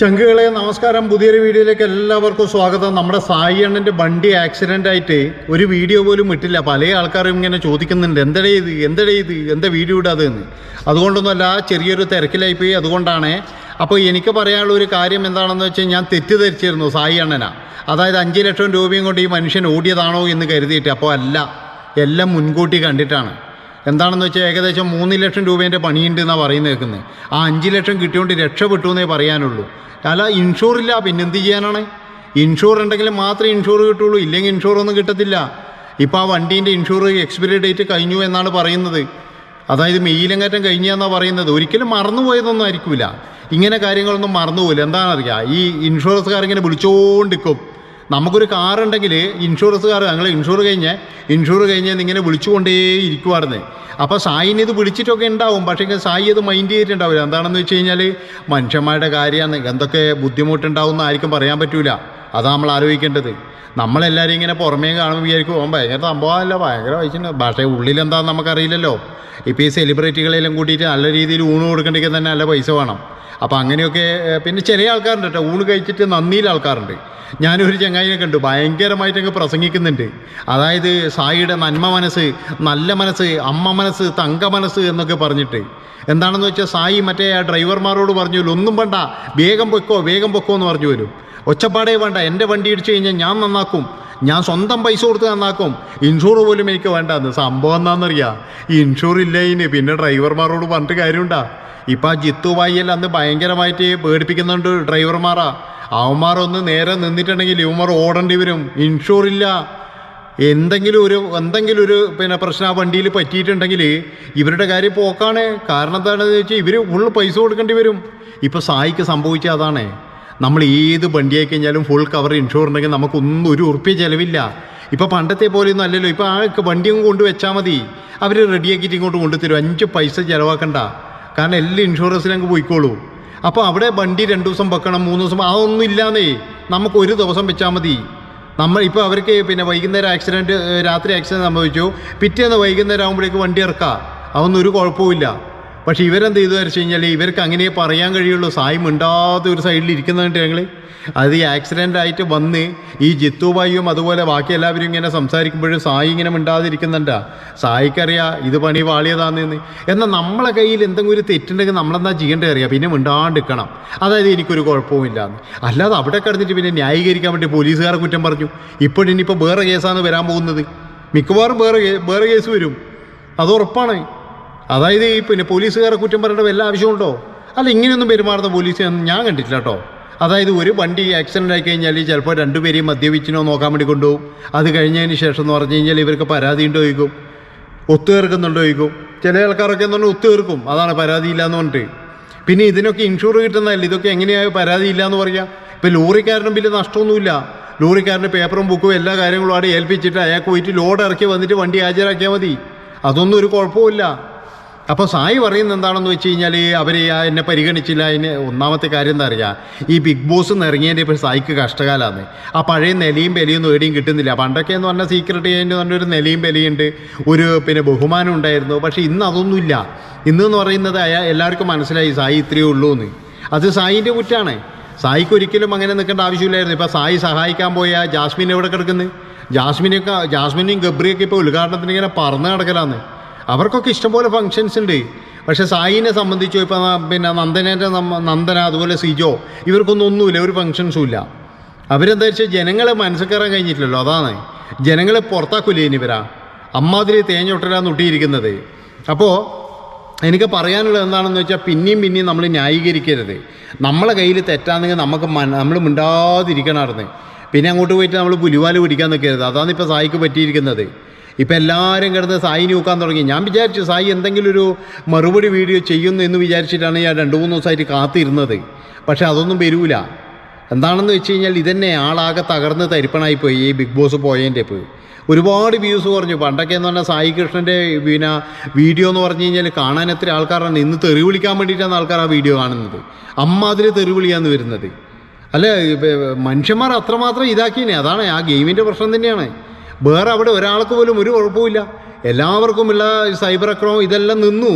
ചങ്കുകളെ നമസ്കാരം. പുതിയൊരു വീഡിയോയിലേക്ക് എല്ലാവർക്കും സ്വാഗതം. നമ്മുടെ സായി അണ്ണന്റെ വണ്ടി ആക്സിഡന്റ് ആയിട്ട് ഒരു വീഡിയോ പോലും ഇട്ടില്ല. പല ആൾക്കാരും ഇങ്ങനെ ചോദിക്കുന്നുണ്ട് എന്തടേ ഇത്? എന്തടേ ഇത്? എന്താ വീഡിയോ ഇടാതെന്ന് അതുകൊണ്ടൊന്നുമല്ല ചെറിയൊരു തിരക്കിലായി പോയി അതുകൊണ്ടാണ് അപ്പോൾ എനിക്ക് പറയാനുള്ള ഒരു കാര്യം എന്താണെന്ന് വെച്ചാൽ ഞാൻ തെറ്റിദ്ധരിച്ചിരുന്നു സായി അണ്ണനാ. അതായത് അഞ്ച് ലക്ഷം രൂപയും കൊണ്ട് ഈ മനുഷ്യൻ ഓടിയതാണോ എന്ന് കരുതിയിട്ട്. അപ്പോൾ അല്ല എല്ലാം മുൻകൂട്ടി കണ്ടിട്ടാണ്. എന്താണെന്ന് വെച്ചാൽ ഏകദേശം മൂന്ന് ലക്ഷം രൂപേന്റെ പണിയുണ്ട് എന്നാണ് പറയുന്നത് കേൾക്കുന്നത് ആ അഞ്ച് ലക്ഷം കിട്ടിയോണ്ട് രക്ഷപ്പെട്ടു എന്നേ പറയാനുള്ളൂ. അല്ല ഇൻഷൂർ ഇല്ല പിന്നെ എന്ത് ചെയ്യാനാണ്? ഇൻഷൂർ ഉണ്ടെങ്കിൽ മാത്രമേ ഇൻഷൂർ കിട്ടുള്ളൂ ഇല്ലെങ്കിൽ ഇൻഷൂർ ഒന്നും കിട്ടത്തില്ല. ഇപ്പോൾ ആ വണ്ടീന്റെ ഇൻഷൂർ എക്സ്പയറി ഡേറ്റ് കഴിഞ്ഞു എന്നാണ് പറയുന്നത്. അതായത് മെയിലങ്ങാറ്റം കഴിഞ്ഞാന്നാണ് പറയുന്നത്. ഒരിക്കലും മറന്നുപോയതൊന്നും ആയിരിക്കില്ല ഇങ്ങനെ കാര്യങ്ങളൊന്നും മറന്നുപോയില്ല എന്താണെന്നറിയാം? ഈ ഇൻഷുറൻസുകാർ ഇങ്ങനെ വിളിച്ചുകൊണ്ടിരിക്കും നമുക്കൊരു കാറുണ്ടെങ്കിൽ ഇൻഷുറൻസുകാർ ഞങ്ങൾ ഇൻഷുർ കഴിഞ്ഞ് ഇൻഷുർ കഴിഞ്ഞ് ഇങ്ങനെ വിളിച്ചുകൊണ്ടേ ഇരിക്കുവായിരുന്നു അപ്പോൾ സായിന് ഇത് വിളിച്ചിട്ടൊക്കെ ഉണ്ടാവും പക്ഷേ സായി അത് മൈൻഡ് ചെയ്തിട്ടുണ്ടാവില്ല. എന്താണെന്ന് വെച്ച് കഴിഞ്ഞാൽ മനുഷ്യന്മാരുടെ കാര്യമാണ് എന്തൊക്കെ ബുദ്ധിമുട്ടുണ്ടാവും ആർക്കും പറയാൻ പറ്റൂല. അതാണ് നമ്മൾ ആലോചിക്കേണ്ടത്. നമ്മളെല്ലാവരും ഇങ്ങനെ പുറമേ കാണുമ്പോൾ വിചാരിക്കും ഓൻ ഭയങ്കര സംഭവമല്ല ഭയങ്കര പൈസ പക്ഷേ ഉള്ളിലെന്താണെന്ന് നമുക്കറിയില്ലല്ലോ. ഇപ്പോൾ ഈ സെലിബ്രിറ്റികളെല്ലാം കൂട്ടിയിട്ട് നല്ല രീതിയിൽ ഊണ് കൊടുക്കേണ്ടെങ്കിൽ തന്നെ നല്ല പൈസ വേണം. അപ്പോൾ അങ്ങനെയൊക്കെ പിന്നെ ചെറിയ ആൾക്കാരുണ്ട് കേട്ടോ ഊണ് കഴിച്ചിട്ട് നന്ദിയിൽ ആൾക്കാരുണ്ട്. ഞാനൊരു ചങ്ങായിനെ കണ്ടു. ഭയങ്കരമായിട്ട് അങ്ങ് പ്രസംഗിക്കുന്നുണ്ട്. അതായത് സായിയുടെ നന്മ മനസ്സ് നല്ല മനസ്സ് അമ്മ മനസ്സ് തങ്ക മനസ്സ് എന്നൊക്കെ പറഞ്ഞിട്ട്. എന്താണെന്ന് വെച്ചാൽ സായി മറ്റേ ആ ഡ്രൈവർമാരോട് പറഞ്ഞു ഒന്നും വേണ്ട. വേഗം പൊക്കോ വേഗം പൊക്കോ എന്ന് പറഞ്ഞു വരും. ഒച്ചപ്പാടേ വേണ്ട. എന്റെ വണ്ടി ഇടിച്ചു കഴിഞ്ഞാൽ ഞാൻ നന്നാക്കും. ഞാൻ സ്വന്തം പൈസ കൊടുത്ത് നന്നാക്കും. ഇൻഷൂർ പോലും എനിക്ക് വേണ്ടെന്ന്. സംഭവം എന്താണെന്നറിയാം? ഇൻഷൂർ ഇല്ല ഇനി? പിന്നെ ഡ്രൈവർമാരോട് പറഞ്ഞിട്ട് കാര്യമുണ്ടാ. ഇപ്പം ആ ജിത്തു ബായിയെല്ലാം അന്ന് ഭയങ്കരമായിട്ട് പേടിപ്പിക്കുന്നുണ്ട് ഡ്രൈവർമാരാ അവന്മാരൊന്ന് നേരെ നിന്നിട്ടുണ്ടെങ്കിൽ ഇവന്മാർ ഓടേണ്ടി വരും. ഇൻഷൂർ ഇല്ല. എന്തെങ്കിലും ഒരു എന്തെങ്കിലും ഒരു പിന്നെ പ്രശ്നം ആ വണ്ടിയിൽ പറ്റിയിട്ടുണ്ടെങ്കിൽ ഇവരുടെ കാര്യം പോക്കാണ്. കാരണം എന്താണെന്ന് വെച്ചാൽ ഇവർ ഫുൾ പൈസ കൊടുക്കേണ്ടി വരും. ഇപ്പോൾ സായിക്ക് സംഭവിച്ച അതാണ്. നമ്മൾ ഏത് വണ്ടിയായി കഴിഞ്ഞാലും ഫുൾ കവർ ഇൻഷുർ ഉണ്ടെങ്കിൽ നമുക്കൊന്നും ഒരു ഉറുപ്പ്യ ചിലവില്ല. ഇപ്പോൾ പണ്ടത്തെ പോലെയൊന്നും അല്ലല്ലോ. ഇപ്പോൾ ആ വണ്ടി അങ്ങ് കൊണ്ട് വെച്ചാൽ മതി. അവർ റെഡിയാക്കിയിട്ട് ഇങ്ങോട്ട് കൊണ്ടുതരും അഞ്ച് പൈസ ചിലവാക്കണ്ട. കാരണം എല്ലാ എല്ലാം ഇൻഷുറൻസിലങ്ങ് പോയിക്കോളൂ. അപ്പോൾ അവിടെ വണ്ടി രണ്ട് ദിവസം വെക്കണം മൂന്ന് ദിവസം അതൊന്നും ഇല്ലാന്നേ. നമുക്ക് ഒരു ദിവസം വെച്ചാൽ മതി. നമ്മൾ ഇപ്പോൾ അവർക്ക് പിന്നെ വൈകുന്നേരം ആക്സിഡന്റ് രാത്രി ആക്സിഡന്റ് സംഭവിച്ചു. പിറ്റേന്ന് വൈകുന്നേരം ആകുമ്പോഴേക്ക് വണ്ടി ഇറക്കാം. അതൊന്നും ഒരു കുഴപ്പമില്ല പക്ഷേ ഇവരെന്ത് ചെയ്തു വെച്ച് കഴിഞ്ഞാൽ ഇവർക്ക് അങ്ങനെ പറയാൻ കഴിയുള്ളൂ. സായി മിണ്ടാത്ത ഒരു സൈഡിൽ ഇരിക്കുന്നുണ്ട് ഞങ്ങൾ അത് ഈ ആക്സിഡന്റ് ആയിട്ട് വന്ന് ഈ ജിത്തുബായിയും അതുപോലെ ബാക്കി എല്ലാവരും ഇങ്ങനെ സംസാരിക്കുമ്പോഴും സായി ഇങ്ങനെ മിണ്ടാതിരിക്കുന്നുണ്ടാ സായിക്കറിയാം ഇത് പണി വാളിയതാണെന്ന് എന്നാൽ നമ്മളെ കയ്യിൽ എന്തെങ്കിലും ഒരു തെറ്റുണ്ടെങ്കിൽ നമ്മളെന്താ ചെയ്യേണ്ടത് അറിയാം. പിന്നെ മിണ്ടാണ്ടിരിക്കണം. അതായത് എനിക്കൊരു കുഴപ്പവുമില്ല എന്ന് അല്ലാതെ അവിടെ കിടന്നിട്ട് പിന്നെ ന്യായീകരിക്കാൻ വേണ്ടി പോലീസുകാരെ കുറ്റം പറഞ്ഞു. ഇപ്പോഴിനിപ്പോൾ വേറെ കേസാണ് വരാൻ പോകുന്നത്. മിക്കവാറും വേറെ വേറെ കേസ് വരും. അത് ഉറപ്പാണ്. അതായത് ഈ പിന്നെ പോലീസുകാരെ കുറ്റം പറയേണ്ട വല്ല ആവശ്യമുണ്ടോ? അല്ല ഇങ്ങനെയൊന്നും പെരുമാറുന്ന പോലീസ് ഞാൻ കണ്ടിട്ടില്ല കേട്ടോ. അതായത് ഒരു വണ്ടി ആക്സിഡന്റ് ആയി കഴിഞ്ഞാൽ ചിലപ്പോൾ രണ്ടുപേരെയും മദ്യപിച്ചിനോ നോക്കാൻ വേണ്ടി കൊണ്ടുപോകും. അത് കഴിഞ്ഞതിന് ശേഷം എന്ന് പറഞ്ഞു കഴിഞ്ഞാൽ ഇവർക്ക് പരാതി ഉണ്ടോ ചോദിക്കും. ഒത്തുതീർക്കുന്നുണ്ടോ ചോദിക്കും. ചില ആൾക്കാരൊക്കെ എന്ന് പറഞ്ഞാൽ ഒത്തുതീർക്കും. അതാണ് പരാതി ഇല്ല എന്ന് പറഞ്ഞിട്ട്. പിന്നെ ഇതിനൊക്കെ ഇൻഷുർ കിട്ടുന്നതല്ല? ഇതൊക്കെ എങ്ങനെയായ പരാതി ഇല്ല എന്ന് പറയാം? ഇപ്പം ലോറിക്കാരനും വലിയ നഷ്ടമൊന്നുമില്ല. ലോറിക്കാരന്റെ പേപ്പറും ബുക്കും എല്ലാ കാര്യങ്ങളും അവിടെ ഏൽപ്പിച്ചിട്ട് അയാൾക്ക് പോയിട്ട് ലോഡ് ഇറക്കി വന്നിട്ട് വണ്ടി ഹാജരാക്കിയാൽ മതി. അതൊന്നും ഒരു കുഴപ്പമില്ല അപ്പോൾ സായി പറയുന്നത് എന്താണെന്ന് വെച്ച് കഴിഞ്ഞാൽ അവർ എന്നെ പരിഗണിച്ചില്ല. അതിന് ഒന്നാമത്തെ കാര്യം എന്താ അറിയുക ഈ ബിഗ് ബോസ് ഇറങ്ങിയതിന്റെ ഇപ്പോൾ സായിക്ക് കഷ്ടകാലമാണ് ആ പഴയ നിലയും വിലയും നേടിയും കിട്ടുന്നില്ല. പണ്ടൊക്കെ എന്ന് പറഞ്ഞാൽ സീക്രട്ട് ചെയ്യുന്നതിന് പറഞ്ഞൊരു നിലയും വിലയുണ്ട് ഒരു പിന്നെ ബഹുമാനം ഉണ്ടായിരുന്നു. പക്ഷേ ഇന്ന് അതൊന്നുമില്ല ഇന്ന് എന്ന് പറയുന്നത് അയാ എല്ലാവർക്കും മനസ്സിലായി സായി ഇത്രയേ ഉള്ളൂ എന്ന് അത് സായിന്റെ കുറ്റാണ്. സായിക്ക് ഒരിക്കലും അങ്ങനെ നിൽക്കേണ്ട ആവശ്യമില്ലായിരുന്നു. ഇപ്പോൾ സായി സഹായിക്കാൻ പോയ ജാസ്മിൻ എവിടെ കിടക്കുന്നത് ജാസ്മിനൊക്കെ ജാസ്മിനെയും ഗബ്രിയൊക്കെ ഇപ്പോൾ ഉദ്ഘാടനത്തിന് ഇങ്ങനെ പറന്ന് കിടക്കലാന്ന് അവർക്കൊക്കെ ഇഷ്ടംപോലെ ഫങ്ഷൻസ് ഉണ്ട്. പക്ഷേ സായിനെ സംബന്ധിച്ചോ ഇപ്പോൾ പിന്നെ നന്ദനേന്റെ നന്ദന അതുപോലെ സിജോ ഇവർക്കൊന്നും ഒന്നുമില്ല ഒരു ഫങ്ഷൻസും ഇല്ല. അവരെന്താ വെച്ചാൽ ജനങ്ങളെ മനസ്സിൽ കഴിഞ്ഞിട്ടില്ലല്ലോ അതാണ്. ജനങ്ങളെ പുറത്താക്കൂലേ ഇനിവരാ അമ്മാതിരി തേഞ്ഞൊട്ടലാന്ന് നുട്ടിയിരിക്കുന്നത്. അപ്പോൾ എനിക്ക് പറയാനുള്ളത് എന്താണെന്ന് വെച്ചാൽ പിന്നെയും പിന്നെയും നമ്മൾ ന്യായീകരിക്കരുത്. നമ്മളെ കയ്യിൽ തെറ്റാണെങ്കിൽ നമുക്ക് നമ്മൾ മിണ്ടാതിരിക്കണമായിരുന്നു പിന്നെ അങ്ങോട്ട് പോയിട്ട് നമ്മൾ പുലിവാൽ പിടിക്കാൻ നിൽക്കരുത് അതാണ് ഇപ്പോൾ സായിക്ക് പറ്റിയിരിക്കുന്നത്. ഇപ്പം എല്ലാവരും കിടന്ന് സായി നോക്കാൻ തുടങ്ങി. ഞാൻ വിചാരിച്ചു സായി എന്തെങ്കിലും ഒരു മറുപടി വീഡിയോ ചെയ്യുന്നു എന്ന് വിചാരിച്ചിട്ടാണ് ഞാൻ രണ്ട് മൂന്ന് ദിവസമായിട്ട് കാത്തിരുന്നത്. പക്ഷേ അതൊന്നും വരൂല. എന്താണെന്ന് വെച്ച് കഴിഞ്ഞാൽ ഇതന്നെ ആളാകെ തകർന്ന് തരിപ്പണായി പോയി ഈ ബിഗ് ബോസ് പോയതിന്റെ ഇപ്പോൾ ഒരുപാട് വ്യൂസ് കുറഞ്ഞു. പണ്ടൊക്കെ എന്ന് പറഞ്ഞാൽ സായി കൃഷ്ണന്റെ പിന്നെ വീഡിയോ എന്ന് പറഞ്ഞു കഴിഞ്ഞാൽ കാണാൻ എത്ര ആൾക്കാരാണ് ഇന്ന് തെറി വിളിക്കാൻ വേണ്ടിയിട്ടാണ് ആൾക്കാർ ആ വീഡിയോ കാണുന്നത്. അമ്മ അതിൽ തെറി വിളിയാന്ന് വരുന്നത്. അല്ലേ? മനുഷ്യന്മാർ അത്രമാത്രം ഇതാക്കിയേ അതാണ് ആ ഗെയിമിന്റെ പ്രശ്നം തന്നെയാണ്. വേറെ അവിടെ ഒരാൾക്ക് പോലും ഒരു കുഴപ്പമില്ല എല്ലാവർക്കുമുള്ള സൈബർ അക്രമം ഇതെല്ലാം നിന്നു.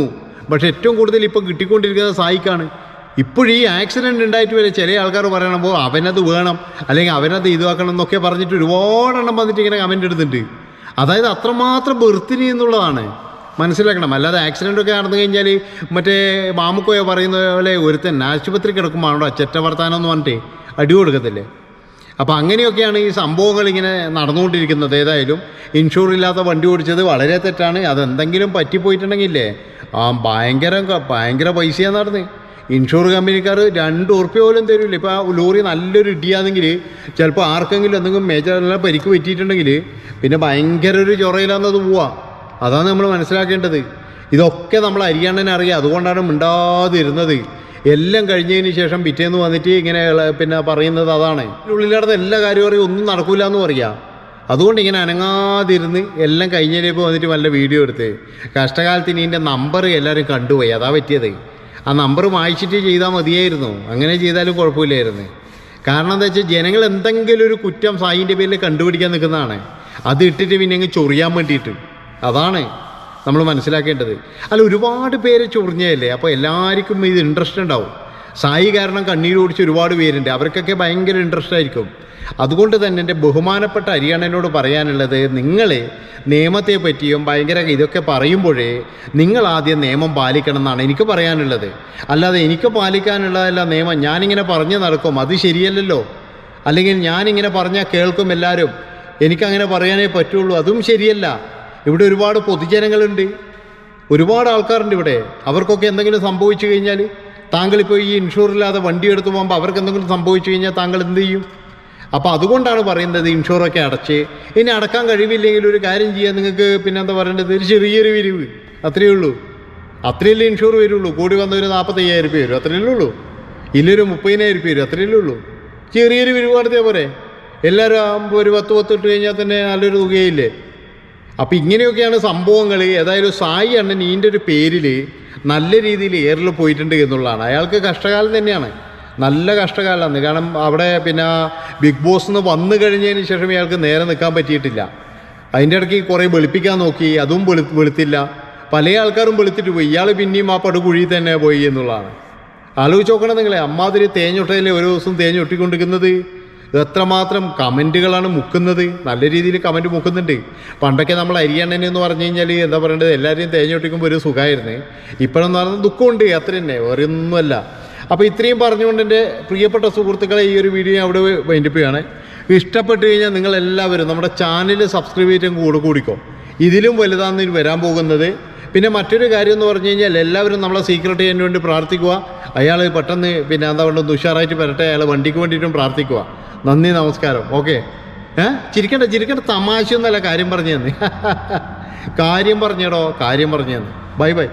പക്ഷെ ഏറ്റവും കൂടുതൽ ഇപ്പോൾ കിട്ടിക്കൊണ്ടിരിക്കുന്നത് സായിക്കാണ്. ഇപ്പോഴും ഈ ആക്സിഡന്റ് ഉണ്ടായിട്ട് വരെ ചില ആൾക്കാർ പറയണമ്പോൾ അവനത് വേണം. അല്ലെങ്കിൽ അവനത് ഇതാക്കണം എന്നൊക്കെ പറഞ്ഞിട്ട് ഒരുപാടെണ്ണം വന്നിട്ട് ഇങ്ങനെ കമന്റ് എടുത്തിട്ടുണ്ട് അതായത് അത്രമാത്രം ബെർത്തിനി എന്നുള്ളതാണ്. മനസ്സിലാക്കണം. അല്ലാതെ ആക്സിഡന്റ് ഒക്കെ നടന്നു കഴിഞ്ഞാൽ മറ്റേ മാമുക്കോയ പറയുന്ന പോലെ ഒരുത്തൻ ആശുപത്രി കിടക്കുമ്പോഴാണോ ചെറ്റ വർത്താനം എന്ന് പറഞ്ഞിട്ട് അടി കൊടുക്കത്തില്ലേ? അപ്പോൾ അങ്ങനെയൊക്കെയാണ് ഈ സംഭവങ്ങൾ ഇങ്ങനെ നടന്നുകൊണ്ടിരിക്കുന്നത്. ഏതായാലും ഇൻഷുർ ഇല്ലാത്ത വണ്ടി ഓടിച്ചത് വളരെ തെറ്റാണ്. അതെന്തെങ്കിലും പറ്റിപ്പോയിട്ടുണ്ടെങ്കിലേ ആ ഭയങ്കര ഭയങ്കര പൈസയാണ് നടന്ന്. ഇൻഷുർ കമ്പനിക്കാർ രണ്ട് ഉറുപ്പ്യ പോലും തരില്ല ഇപ്പോൾ ആ ലോറി നല്ലൊരു ഇടിയാണെങ്കിൽ ചിലപ്പോൾ ആർക്കെങ്കിലും എന്തെങ്കിലും മേജർ പരിക്ക് പറ്റിയിട്ടുണ്ടെങ്കിൽ പിന്നെ ഭയങ്കര ഒരു ചൊറയിലാന്നത് പോവാ. അതാണ് നമ്മൾ മനസ്സിലാക്കേണ്ടത്. ഇതൊക്കെ നമ്മൾ അരിയാണ്ടനെ അറിയാം. അതുകൊണ്ടാണ് മിണ്ടാതിരുന്നത്. എല്ലാം കഴിഞ്ഞതിന് ശേഷം പിറ്റേന്ന് വന്നിട്ട് ഇങ്ങനെ പിന്നെ പറയുന്നത് അതാണ്. ഉള്ളിൽ എല്ലാ കാര്യവും അറിയും ഒന്നും നടക്കൂല എന്ന് പറയാം. അതുകൊണ്ട് ഇങ്ങനെ അനങ്ങാതിരുന്ന് എല്ലാം കഴിഞ്ഞതിപ്പോൾ വന്നിട്ട് നല്ല വീഡിയോ എടുത്ത്. കഷ്ടകാലത്തിന് ഇതിന്റെ നമ്പർ എല്ലാവരും കണ്ടുപോയി അതാ പറ്റിയത്. ആ നമ്പർ വായിച്ചിട്ട് ചെയ്താൽ മതിയായിരുന്നു. അങ്ങനെ ചെയ്താലും കുഴപ്പമില്ലായിരുന്നു. കാരണം എന്താ വെച്ചാൽ ജനങ്ങൾ എന്തെങ്കിലും ഒരു കുറ്റം സായിന്റെ പേരിൽ കണ്ടുപിടിക്കാൻ നിൽക്കുന്നതാണ്. അത് ഇട്ടിട്ട് പിന്നെ അങ്ങ് ചൊറിയാൻ വേണ്ടിയിട്ട്. അതാണ്. നമ്മൾ മനസ്സിലാക്കേണ്ടത്. അല്ല ഒരുപാട് പേര് ചൊറിഞ്ഞല്ലേ അപ്പോൾ എല്ലാവർക്കും ഇത് ഇൻട്രസ്റ്റ് ഉണ്ടാവും. സായി കാരണം കണ്ണീർ ഓടിച്ച് ഒരുപാട് പേരുണ്ട്. അവർക്കൊക്കെ ഭയങ്കര ഇൻട്രസ്റ്റ് ആയിരിക്കും. അതുകൊണ്ട് തന്നെ എന്റെ ബഹുമാനപ്പെട്ട ഹരിയാണനോട് പറയാനുള്ളത് നിങ്ങൾ നിയമത്തെ പറ്റിയും ഭയങ്കര ഇതൊക്കെ പറയുമ്പോഴേ നിങ്ങൾ ആദ്യം നിയമം പാലിക്കണം എന്നാണ് എനിക്ക് പറയാനുള്ളത്. അല്ലാതെ എനിക്ക് പാലിക്കാനുള്ളതല്ല നിയമം. ഞാനിങ്ങനെ പറഞ്ഞു നടക്കും. അത് ശരിയല്ലല്ലോ. അല്ലെങ്കിൽ ഞാനിങ്ങനെ പറഞ്ഞാൽ കേൾക്കും എല്ലാവരും. എനിക്കങ്ങനെ പറയാനേ പറ്റുള്ളൂ. അതും ശരിയല്ല. ഇവിടെ ഒരുപാട് പൊതുജനങ്ങളുണ്ട്. ഒരുപാട് ആൾക്കാരുണ്ട് ഇവിടെ. അവർക്കൊക്കെ എന്തെങ്കിലും സംഭവിച്ചു കഴിഞ്ഞാൽ താങ്കൾ ഇപ്പോൾ ഈ ഇൻഷുറില്ലാതെ വണ്ടി എടുത്ത് പോകുമ്പോൾ അവർക്ക് എന്തെങ്കിലും സംഭവിച്ചു കഴിഞ്ഞാൽ താങ്കൾ എന്ത് ചെയ്യും? അപ്പോൾ അതുകൊണ്ടാണ് പറയുന്നത് ഇൻഷുറൊക്കെ അടച്ച്. ഇനി അടക്കാൻ കഴിവില്ലെങ്കിൽ ഒരു കാര്യം ചെയ്യാൻ നിങ്ങൾക്ക് പിന്നെ എന്താ പറയേണ്ടത്? ഒരു ചെറിയൊരു വിരിവ് അത്രയേ ഉള്ളൂ. അത്രയല്ലേ ഇൻഷുർ വരുള്ളൂ. കൂടി വന്ന ഒരു നാൽപ്പത്തയ്യായിരം രൂപ വരും. അത്രയല്ലേ ഉള്ളൂ. ഇല്ലൊരു മുപ്പതിനായിരം രൂപ വരും. അത്രയല്ലേ ഉള്ളൂ. ചെറിയൊരു വിരിവ് നടത്തിയാൽ പോരെ എല്ലാവരും ആകുമ്പോൾ ഒരു പത്ത് പത്ത് ഇട്ട് കഴിഞ്ഞാൽ തന്നെ നല്ലൊരു തുകയില്ലേ? അപ്പം ഇങ്ങനെയൊക്കെയാണ് സംഭവങ്ങൾ ഏതായാലും സായി അണ്ണൻ ഈന്റെ ഒരു പേരിൽ നല്ല രീതിയിൽ എയറിൽ പോയിട്ടുണ്ട് എന്നുള്ളതാണ്. അയാൾക്ക് കഷ്ടകാലം തന്നെയാണ്. നല്ല കഷ്ടകാലമാണ്. കാരണം അവിടെ പിന്നെ ബിഗ് ബോസ് എന്ന് വന്നു കഴിഞ്ഞതിന് ശേഷം ഇയാൾക്ക് നേരെ നിൽക്കാൻ പറ്റിയിട്ടില്ല. അതിന്റെ ഇടയ്ക്ക് കുറേ വെളുപ്പിക്കാൻ നോക്കി. അതും വെളു വെളുത്തില്ല. പല ആൾക്കാരും വെളുത്തിട്ട് പോയി. ഇയാൾ പിന്നെയും ആ പടുകുഴിയിൽ തന്നെ പോയി എന്നുള്ളതാണ്. ആലോചിച്ച് നോക്കണം നിങ്ങളെ. അമ്മാതിരി തേഞ്ഞൊട്ടയിലെ ഒരു ദിവസം തേഞ്ഞൊട്ടിക്കൊണ്ടിരിക്കുന്നത് എത്രമാത്രം കമന്റുകളാണ് മുക്കുന്നത്? നല്ല രീതിയിൽ കമന്റ് മുക്കുന്നുണ്ട്. പണ്ടൊക്കെ നമ്മൾ അരിയണ്ണൻ എന്ന് പറഞ്ഞു കഴിഞ്ഞാൽ എന്താ പറയേണ്ടത്? എല്ലാവരെയും തേഞ്ഞൊട്ടിക്കുമ്പോൾ ഒരു സുഖമായിരുന്നു ഇപ്പോഴെന്ന് പറഞ്ഞാൽ ദുഃഖമുണ്ട്. അത്ര തന്നെ. വേറെ ഒന്നുമല്ല. അപ്പോൾ ഇത്രയും പറഞ്ഞുകൊണ്ട് എന്റെ പ്രിയപ്പെട്ട സുഹൃത്തുക്കളെ ഈ ഒരു വീഡിയോ ഞാൻ അവിടെ വൈൻഡിപ്പിക്കുകയാണ് ഇഷ്ടപ്പെട്ട് കഴിഞ്ഞാൽ നിങ്ങളെല്ലാവരും നമ്മുടെ ചാനൽ സബ്സ്ക്രൈബ് ചെയ്തും കൂടെ കൂടിക്കോ. ഇതിലും വലുതാണെന്ന് ഇനി വരാൻ പോകുന്നത്. പിന്നെ മറ്റൊരു കാര്യം എന്ന് പറഞ്ഞു കഴിഞ്ഞാൽ എല്ലാവരും നമ്മളെ സീക്രട്ട് ചെയ്യാൻ വേണ്ടി പ്രാർത്ഥിക്കുക. അയാൾ പെട്ടെന്ന് പിന്നെ എന്താ പറയുക ഉഷാറായിട്ട് വരട്ടെ. അയാൾ വണ്ടിക്ക് വേണ്ടിയിട്ടും പ്രാർത്ഥിക്കുക. നന്ദി നമസ്കാരം. ഓക്കെ. ഏ? ചിരിക്കണ്ട ചിരിക്കണ്ട. തമാശ ഒന്നല്ല കാര്യം പറഞ്ഞു തന്നെ കാര്യം പറഞ്ഞേടോ കാര്യം പറഞ്ഞു തന്നെ ബൈ ബൈ.